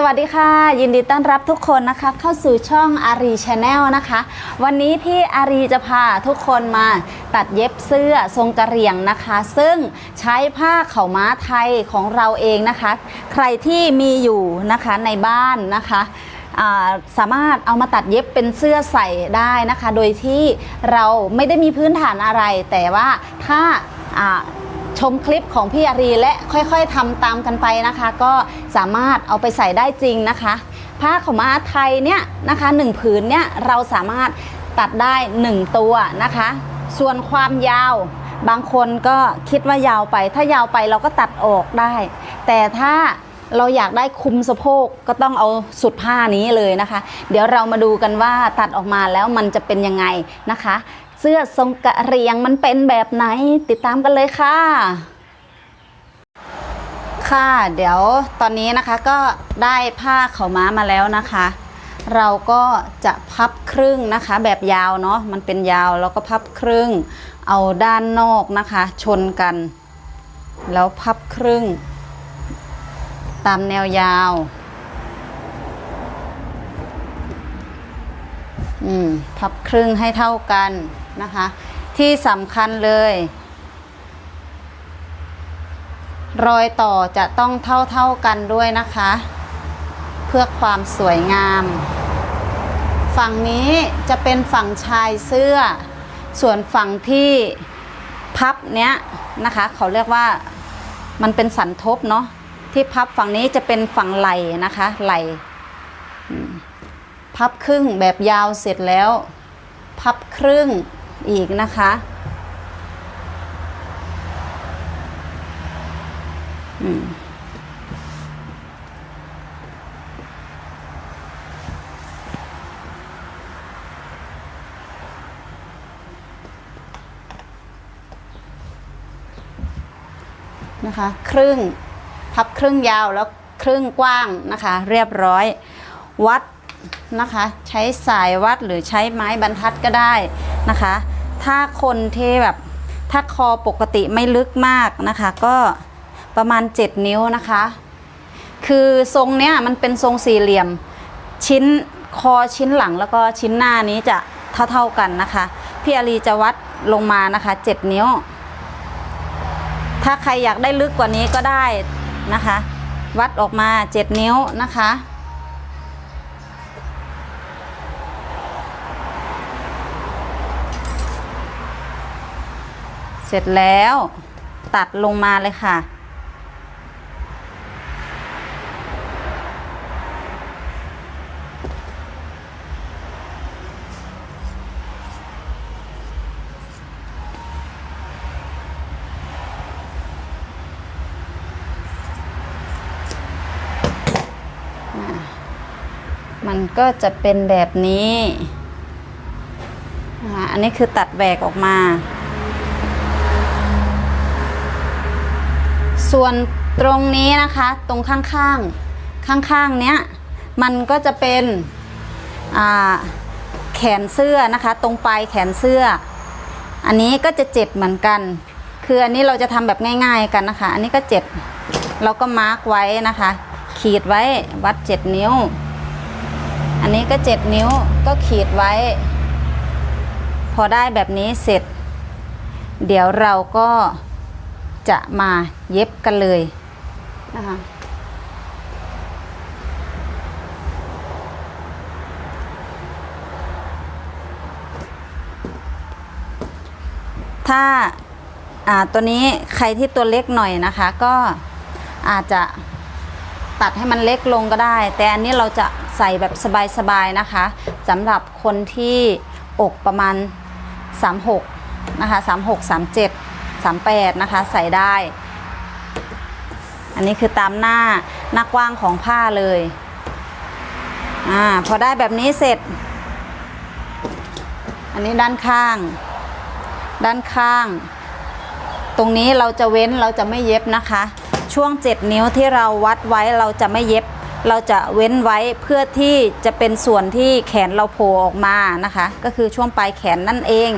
สวัสดีค่ะ ยินดีต้อนรับทุกคนนะคะเข้าสู่ช่องอารีชาแนลนะคะ วันนี้พี่อารีจะพาทุกคนมาตัดเย็บเสื้อทรงกระเหรี่ยงนะคะ ซึ่งใช้ผ้าเข่าม้าไทยของเราเองนะคะ ใครที่มีอยู่นะคะในบ้านนะคะาสามารถเอามาตัดเย็บเป็นเสื้อใส่ได้นะคะ โดยที่เราไม่ได้มีพื้นฐานอะไร แต่ว่าถ้า ชมคลิปของพี่อารีและค่อยๆทำตามกันไปนะคะ ก็สามารถเอาไปใส่ได้จริงนะคะ ผ้าขาวม้าไทยเนี่ยนะคะหนึ่งผืนเนี่ยเราสามารถตัดได้ 1 ตัวนะคะ ส่วนความยาวบางคนก็คิดว่ายาวไป ถ้ายาวไปเราก็ตัดออกได้ แต่ถ้าเราอยากได้คุมสะโพกก็ต้องเอาสุดผ้านี้เลยนะคะ เดี๋ยวเรามาดูกันว่าตัดออกมาแล้วมันจะเป็นยังไงนะคะ เสื้อทรงกะเหรียงมันเป็นแบบไหนติดตามกันเลยค่ะ ค่ะ เดี๋ยวตอนนี้นะคะก็ได้ผ้าเขาม้ามาแล้วนะคะ เราก็จะพับครึ่งนะคะ แบบยาวเนาะมันเป็นยาวแล้วก็พับครึ่ง เอาด้านนอกนะคะ ชนกัน แล้วพับครึ่ง ตามแนวยาวอืมพับครึ่งให้เท่ากัน นะคะ ที่สำคัญเลย รอยต่อจะต้องเท่าเท่าๆกันด้วยนะคะ เพื่อความสวยงาม ฝั่งนี้จะเป็นฝั่งชายเสื้อ ส่วนฝั่งที่พับเนี้ยนะคะ เขาเรียกว่ามันเป็นสันทบเนาะที่พับฝั่งนี้จะเป็นฝั่งไหลนะคะไหลพับครึ่งแบบยาวเสร็จแล้ว พับครึ่ง อีกนะคะ อืมนะคะ ครึ่ง พับครึ่งยาวแล้วครึ่งกว้างนะคะ เรียบร้อย วัด นะคะ ใช้สายวัดหรือใช้ไม้บรรทัดก็ได้นะคะ ถ้าคนที่แบบถ้าคอปกติไม่ลึกมากนะคะ ก็ประมาณ 7 นิ้วนะคะ คือทรงเนี้ยมันเป็นทรงสี่เหลี่ยม ชิ้นคอชิ้นหลังแล้วก็ชิ้นหน้านี้จะเท่าๆกันนะคะ พี่อารีจะวัดลงมานะคะ 7 นิ้ว ถ้าใครอยากได้ลึกกว่านี้ก็ได้นะคะ วัดออกมา 7 นิ้วนะคะ เสร็จแล้วตัดลงมาเลยค่ะ มันก็จะเป็นแบบนี้ อันนี้คือตัดแหวกออกมา ส่วนตรงนี้นะคะตรงข้างๆข้างๆเนี้ยมันก็จะเป็นแขนเสื้อนะคะ ตรงปลายแขนเสื้อ อันนี้ก็จะเจ็ดเหมือนกัน คืออันนี้เราจะทำแบบง่าย ๆกันนะคะ อันนี้ก็เจ็ดเราก็มาร์กไว้นะคะ ขีดไว้วัดเจ็ดนิ้ว อันนี้ก็เจ็ดนิ้วก็ขีดไว้ พอได้แบบนี้เสร็จ เดี๋ยวเราก็ จะมาเย็บกันเลยนะคะถ้าอ่าตัวนี้ใครที่ตัวเล็กหน่อยนะคะ ก็อาจจะตัดให้มันเล็กลงก็ได้ แต่อันนี้เราจะใส่แบบสบายๆนะคะสำหรับคนที่อกประมาณ 36 นะคะ 36 37 38 นะคะ ใส่ได้ อันนี้คือตามหน้าหน้ากว้างของผ้าเลยอ่าพอได้แบบนี้เสร็จ อันนี้ด้านข้าง ด้านข้าง ตรงนี้เราจะเว้นเราจะไม่เย็บนะคะ ช่วง 7 นิ้วที่เราวัดไว้เราจะไม่เย็บ เราจะเว้นไว้เพื่อที่จะเป็นส่วนที่แขนเราโผล่ออกมานะคะ ก็คือช่วงปลายแขนนั่นเอง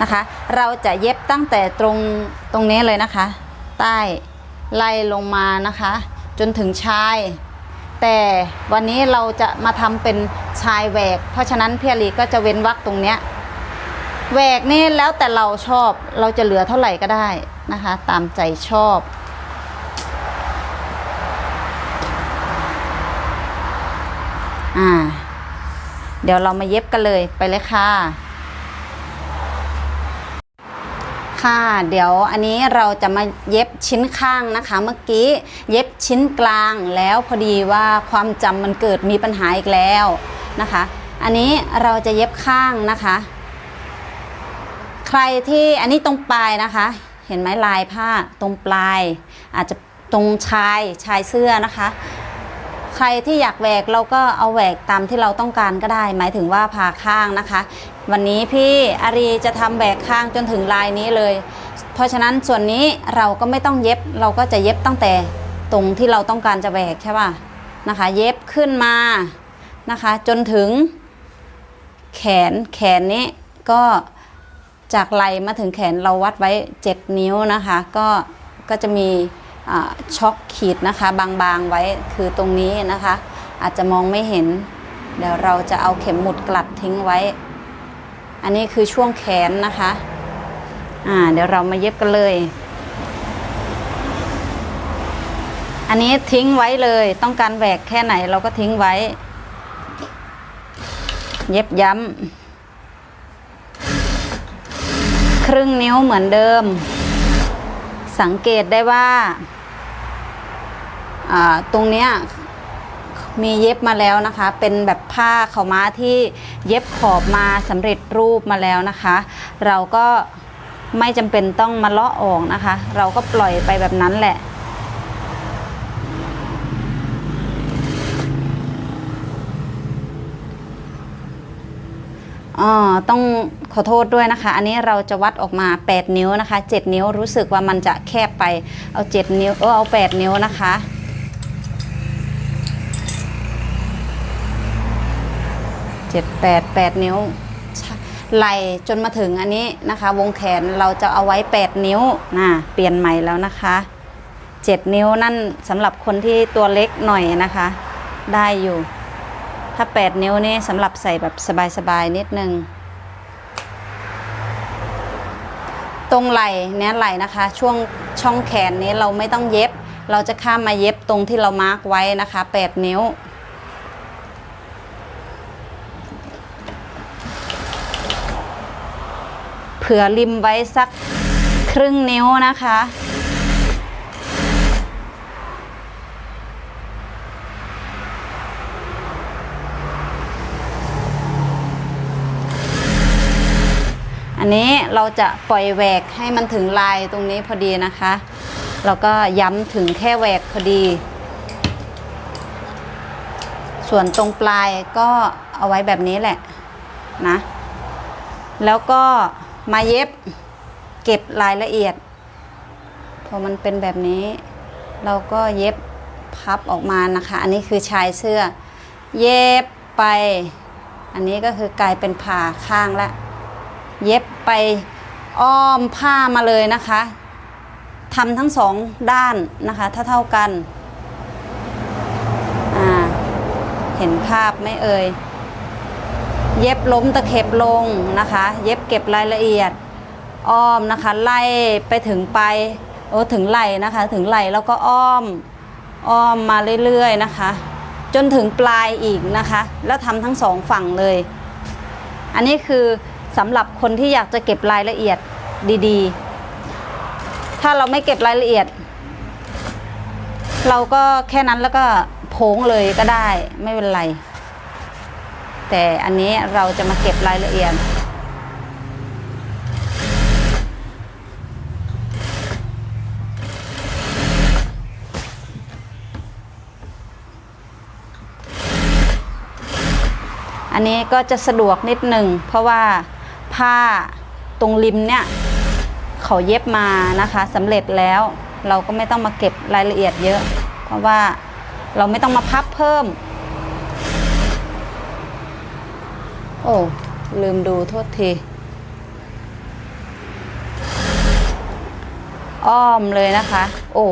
นะคะ เราจะเย็บตั้งแต่ตรงตรงนี้เลยนะคะ ใต้ไล่ลงมานะคะ จนถึงชาย แต่วันนี้เราจะมาทำเป็นชายแหวก เพราะฉะนั้นพี่อารีก็จะเว้นวรรคตรงเนี้ยแหวกนี่แล้วแต่เราชอบเราจะเหลือเท่าไหร่ก็ได้นะคะ ตามใจชอบอ่าเดี๋ยวเรามาเย็บกันเลยไปเลยค่ะ ค่ะ เดี๋ยวอันนี้เราจะมาเย็บชิ้นข้างนะคะ เมื่อกี้เย็บชิ้นกลางแล้วพอดีว่าความจำมันเกิดมีปัญหาอีกแล้วนะคะ อันนี้เราจะเย็บข้างนะคะ ใครที่อันนี้ตรงปลายนะคะ เห็นไหมลายผ้าตรงปลาย อาจจะตรงชายชายเสื้อนะคะ ใครที่อยากแหวกเราก็เอาแหวกตามที่เราต้องการก็ได้ หมายถึงว่าผ่าข้างนะคะ วันนี้พี่อารีจะทำแหวกข้างจนถึงลายนี้เลย เพราะฉะนั้นส่วนนี้เราก็ไม่ต้องเย็บเราก็จะเย็บตั้งแต่ตรงที่เราต้องการจะแหวกใช่ป่ะนะคะ เย็บขึ้นมานะคะ จนถึงแขนแขนนี้ก็จากไหลมาถึงแขนเราวัดไว้ 7 นิ้วนะคะ ก็ก็จะมี ช็อกขีดนะคะ บางๆไว้คือตรงนี้นะคะ อาจจะมองไม่เห็น เดี๋ยวเราจะเอาเข็มหมุดกลัดทิ้งไว้ อันนี้คือช่วงแขนนะคะอ่าเดี๋ยวเรามาเย็บกันเลย อันนี้ทิ้งไว้เลยต้องการแหวกแค่ไหนเราก็ทิ้งไว้ เย็บย้ำครึ่งนิ้วเหมือนเดิม สังเกตได้ว่า ตรงเนี้ยมีเย็บมาแล้วนะคะ เป็นแบบผ้าขาวม้าที่เย็บขอบมาสำเร็จรูปมาแล้วนะคะ เราก็ไม่จำเป็นต้องมาเลาะออกนะคะ เราก็ปล่อยไปแบบนั้นแหละอ๋อต้อง ขอโทษด้วยนะคะ อันนี้เราจะวัดออกมา 8 นิ้วนะคะ 7 นิ้วรู้สึกว่ามันจะแคบไปเอา 7 นิ้วเออเอา 8 นิ้วนะคะเจ็ดแปดแปดนิ้วใช่ไหลจนมาถึงอันนี้นะคะ วงแขนเราจะเอาไว้ 8 นิ้วนะเปลี่ยนใหม่แล้วนะคะ 7 นิ้วนั่นสำหรับคนที่ตัวเล็กหน่อยนะคะ ได้อยู่ ถ้า 8 นิ้วนี่สำหรับใส่แบบสบายๆนิดนึง ตรงไหล่เนี้ยไหล่นะคะ ช่วงช่องแขนนี้เราไม่ต้องเย็บ เราจะข้ามมาเย็บตรงที่เรามาร์กไว้นะคะ 8 นิ้ว เผื่อริมไว้สักครึ่งนิ้วนะคะ อันนี้เราจะปล่อยแหวกให้มันถึงลายตรงนี้พอดีนะคะเราก็ย้ำถึงแค่แหวกพอดี ส่วนตรงปลายก็เอาไว้แบบนี้แหละนะ แล้วก็มาเย็บเก็บรายละเอียด พอมันเป็นแบบนี้ เราก็เย็บพับออกมานะคะ อันนี้คือชายเสื้อ เย็บไป อันนี้ก็คือกลายเป็นผ่าข้างแล้ว เย็บไปอ้อมผ้ามาเลยนะคะทำทั้งสองด้านนะคะเท่ากันเห็นภาพไหมเอ่ยเย็บล้มตะเข็บลงนะคะ เย็บเก็บรายละเอียดอ้อมนะคะ ไล่ไปถึงไปโอ้ถึงไหล่นะคะ ถึงไหล่แล้วก็อ้อมอ้อมมาเรื่อยๆนะคะ จนถึงปลายอีกนะคะ แล้วทำทั้งสองฝั่งเลย อันนี้คือ สำหรับคนที่อยากจะเก็บรายละเอียดดีๆ ถ้าเราไม่เก็บรายละเอียด เราก็แค่นั้นแล้วก็โพงเลยก็ได้ไม่เป็นไร แต่อันนี้เราจะมาเก็บรายละเอียดอันนี้ก็จะสะดวกนิดหนึ่งเพราะว่า ผ้าตรงริมเนี่ยเขาเย็บมานะคะสำเร็จแล้วเราก็ไม่ต้องมาเก็บรายละเอียดเยอะ เพราะว่าเราไม่ต้องมาพับเพิ่ม โอ้ลืมดูโทษที อ้อมเลยนะคะ โอ้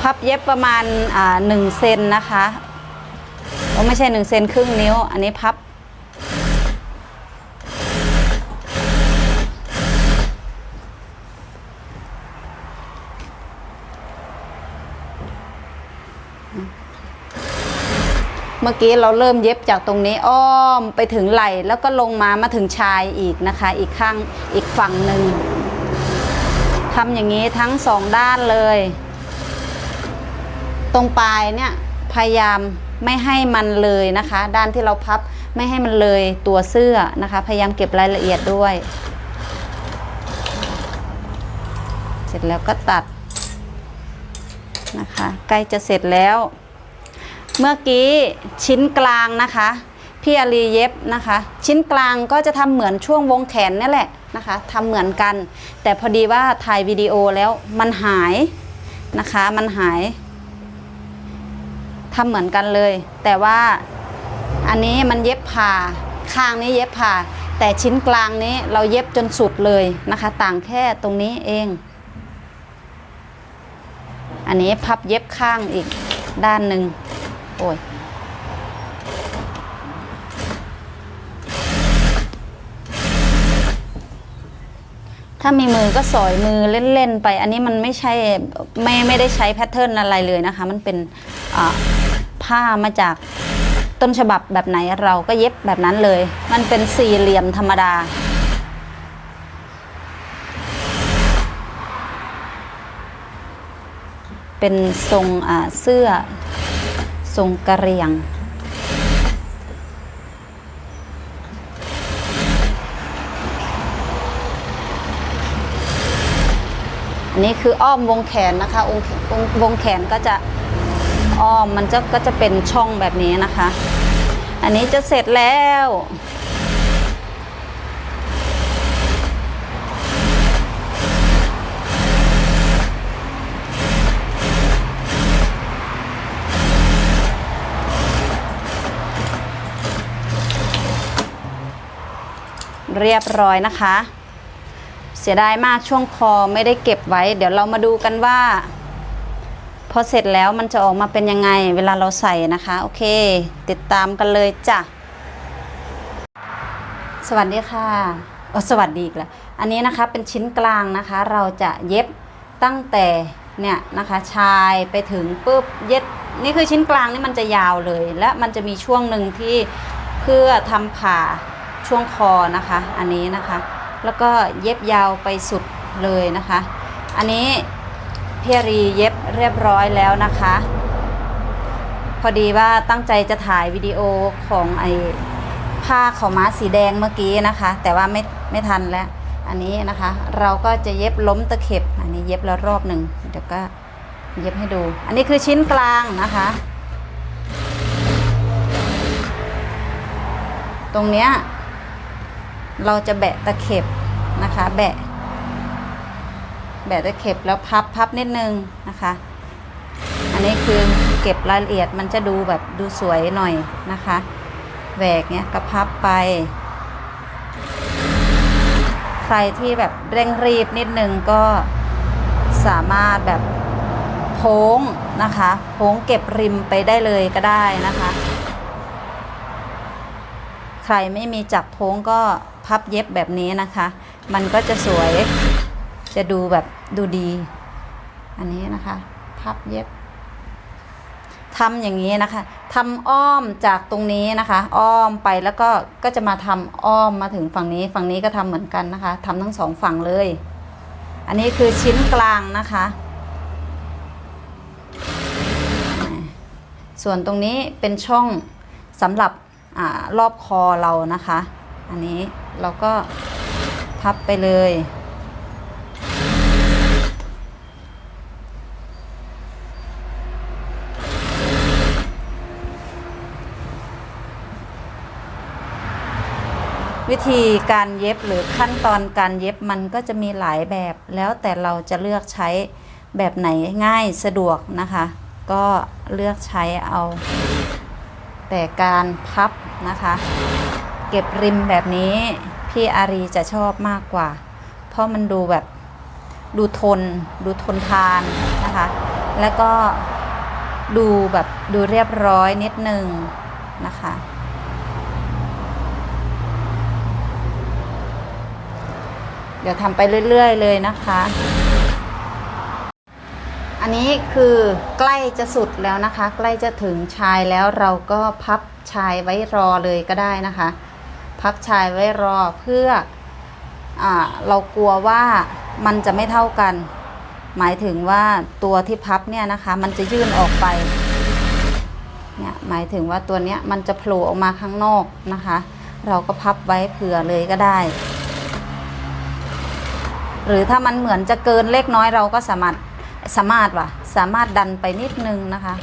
พับเย็บประมาณหนึ่งเซนนะคะ โอ้ไม่ใช่หนึ่งเซนครึ่งนิ้ว อันนี้พับ เมื่อกี้เราเริ่มเย็บจากตรงนี้อ้อมไปถึงไหล่แล้วก็ลงมามาถึงชายอีกนะคะ อีกข้างอีกฝั่งหนึ่งทำอย่างนี้ทั้งสองด้านเลย ตรงปลายเนี่ยพยายาม ไม่ให้มันเลยนะคะ ด้านที่เราพับไม่ให้มันเลยตัวเสื้อนะคะ พยายามเก็บรายละเอียดด้วย เสร็จแล้วก็ตัดนะคะใกล้จะเสร็จแล้ว เมื่อกี้ชิ้นกลางนะคะพี่อารีเย็บนะคะ ชิ้นกลางก็จะทำเหมือนช่วงวงแขนนี่แหละนะคะทำเหมือนกัน แต่พอดีว่าถ่ายวิดีโอแล้วมันหายนะคะ มันหาย ทำเหมือนกันเลย แต่ว่าอันนี้มันเย็บผ่าข้างนี้เย็บผ่า แต่ชิ้นกลางนี้เราเย็บจนสุดเลยนะคะ ต่างแค่ตรงนี้เอง อันนี้พับเย็บข้างอีกด้านหนึ่งโอ้ยถ้ามีมือก็สอยมือเล่น ๆ ไป อันนี้มันไม่ใช่ไม่ไม่ได้ใช้แพทเทิร์นอะไรเลยนะคะ มันเป็นอ่า ผ้ามาจากต้นฉบับแบบไหนเราก็เย็บแบบนั้นเลย มันเป็นสี่เหลี่ยมธรรมดา เป็นทรงเสื้อทรงกระเรียงอันนี้คืออ้อมวงแขนนะคะองค์องค์วงแขนก็จะ อ้อมมันจะก็จะเป็นช่องแบบนี้นะคะ อันนี้จะเสร็จแล้ว เรียบร้อยนะคะ เสียดายมากช่วงคอไม่ได้เก็บไว้ เดี๋ยวเรามาดูกันว่า พอเสร็จแล้วมันจะออกมาเป็นยังไงเวลาเราใส่นะคะ โอเค ติดตามกันเลยจ้ะ สวัสดีค่ะออสวัสดีอีกแล้วอันนี้นะคะเป็นชิ้นกลางนะคะ เราจะเย็บตั้งแต่เนี่ยนะคะชายไปถึงปุ๊บเย็บนี่คือชิ้นกลางนี่มันจะยาวเลย และมันจะมีช่วงหนึ่งที่เพื่อทำผ่าช่วงคอนะคะ อันนี้นะคะ แล้วก็เย็บยาวไปสุดเลยนะคะ อันนี้ พี่รีเย็บเรียบร้อยแล้วนะคะ พอดีว่าตั้งใจจะถ่ายวิดีโอของไอผ้าขาวม้าสีแดงเมื่อกี้นะคะ แต่ว่าไม่ไม่ทันแล้ว อันนี้นะคะ เราก็จะเย็บล้มตะเข็บ อันนี้เย็บแล้วรอบหนึ่งเดี๋ยวก็เย็บให้ดู อันนี้คือชิ้นกลางนะคะ ตรงเนี้ยเราจะแบะตะเข็บนะคะ แบะ แบะตะเข็บแล้วพับพับนิดนึงนะคะ อันนี้คือเก็บรายละเอียดมันจะดูแบบดูสวยหน่อยนะคะแหวกเนี้ยก็พับไป ใครที่แบบเร่งรีบนิดนึงก็สามารถแบบโพ้งนะคะโพ้งเก็บริมไปได้เลยก็ได้นะคะ ใครไม่มีจับโพ้งก็พับเย็บแบบนี้นะคะ มันก็จะสวยจะดูแบบ ดูดี อันนี้นะคะพับเย็บทำอย่างนี้นะคะทำอ้อมจากตรงนี้นะคะ อ้อมไปแล้วก็ก็จะมาทำอ้อมมาถึงฝั่งนี้ ฝั่งนี้ก็ทำเหมือนกันนะคะทำทั้งสองฝั่งเลย อันนี้คือชิ้นกลางนะคะ ส่วนตรงนี้เป็นช่องสำหรับอรอบคอเรานะคะ อันนี้เราก็พับไปเลย วิธีการเย็บหรือขั้นตอนการเย็บมันก็จะมีหลายแบบ แล้วแต่เราจะเลือกใช้แบบไหนง่ายสะดวกนะคะ ก็เลือกใช้เอา แต่การพับนะคะ เก็บริมแบบนี้พี่อารีจะชอบมากกว่า เพราะมันดูแบบดูทน ดูทนทานนะคะ แล้วก็ดูแบบดูเรียบร้อยนิดนึงนะคะ เดี๋ยวทำไปเรื่อยๆเลยนะคะ อันนี้คือใกล้จะสุดแล้วนะคะ ใกล้จะถึงชายแล้วเราก็พับชายไว้รอเลยก็ได้นะคะ พับชายไว้รอเพื่ออเรากลัวว่ามันจะไม่เท่ากัน หมายถึงว่าตัวที่พับเนี่ยนะคะ มันจะยื่นออกไปเนี่ยหมายถึงว่าตัวเนี้ยมันจะโผล่ออกมาข้างนอกนะคะ เราก็พับไว้เผื่อเลยก็ได้ หรือถ้ามันเหมือนจะเกินเล็กน้อยเราก็สามารถสามารถว่ะสามารถดันไปนิดนึงนะคะ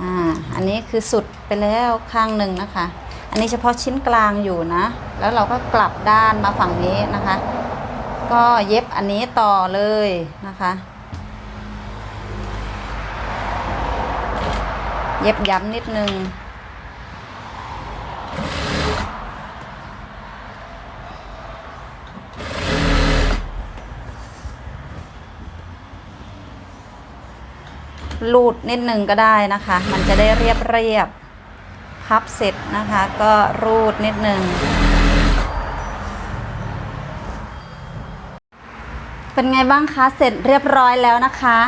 อ่าอันนี้คือสุดไปแล้วข้างหนึ่งนะคะ อันนี้เฉพาะชิ้นกลางอยู่นะ แล้วเราก็กลับด้านมาฝั่งนี้นะคะ ก็เย็บอันนี้ต่อเลยนะคะเย็บย้ำนิดนึง ลูดนิดนึงก็ได้นะคะ มันจะได้เรียบเรียบๆพับเสร็จนะคะ ก็รูดนิดนึงเป็นไงบ้างคะ เสร็จเรียบร้อยแล้วนะคะ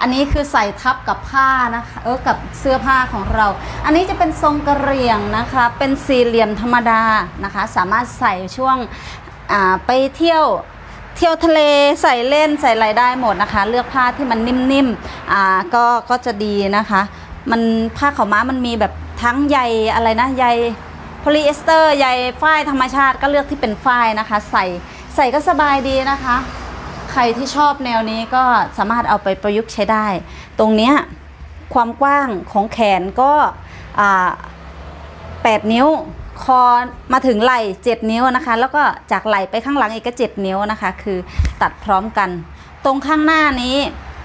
อันนี้คือใส่ทับกับผ้านะคะ เออ กับเสื้อผ้าของเรา อันนี้จะเป็นทรงกระเหรี่ยงนะคะ เป็นสี่เหลี่ยมธรรมดานะคะ สามารถใส่ช่วงไปเที่ยว เที่ยวทะเลใส่เล่นใส่อะไรได้หมดนะคะ เลือกผ้าที่มันนิ่มๆอ่าก็ก็จะดีนะคะ มันผ้าขาวม้ามันมีแบบทั้งใยอะไรนะใยโพลีเอสเตอร์ใยฝ้ายธรรมชาติก็เลือกที่เป็นฝ้ายนะคะ ใส่ใส่ก็สบายดีนะคะ ใครที่ชอบแนวนี้ก็สามารถเอาไปประยุกต์ใช้ได้ ตรงเนี้ยความกว้างของแขนก็อ่า8นิ้ว คอมาถึงไหล่7นิ้วนะคะ แล้วก็จากไหล่ไปข้างหลังอีกก็7นิ้วนะคะ คือตัดพร้อมกัน ตรงข้างหน้านี้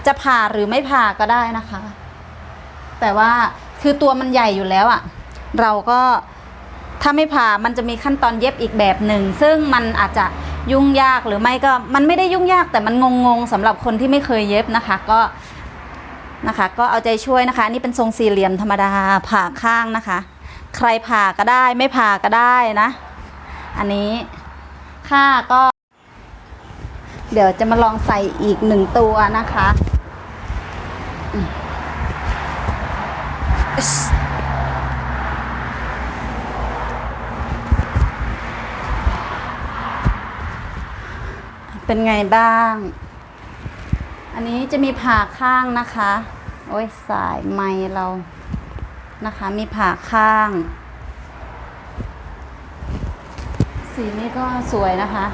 จะผ่าหรือไม่ผ่าก็ได้นะคะ แต่ว่าคือตัวมันใหญ่อยู่แล้วอะ่ะ เราก็ถ้าไม่ผ่ามันจะมีขั้นตอนเย็บอีกแบบหนึ่ง ซึ่งมันอาจจะยุ่งยากหรือไม่ก็มันไม่ได้ยุ่งยากแต่มันงงๆสำหรับคนที่ไม่เคยเย็บนะคะก็นะคะ ก็เอาใจช่วยนะคะนี่เป็นทรงสี่เหลี่ยมธรรมดาผ่าข้างนะคะ ใครผ่าก็ได้ไม่ผ่าก็ได้นะ อันนี้ค่าก็ เดี๋ยวจะมาลองใส่อีกหนึ่งตัวนะคะเป็นไงบ้าง อันนี้จะมีผ่าข้างนะคะ โอ้ยสายไม้เรา นะคะ มีผ่าข้าง สีนี้ก็สวยนะคะ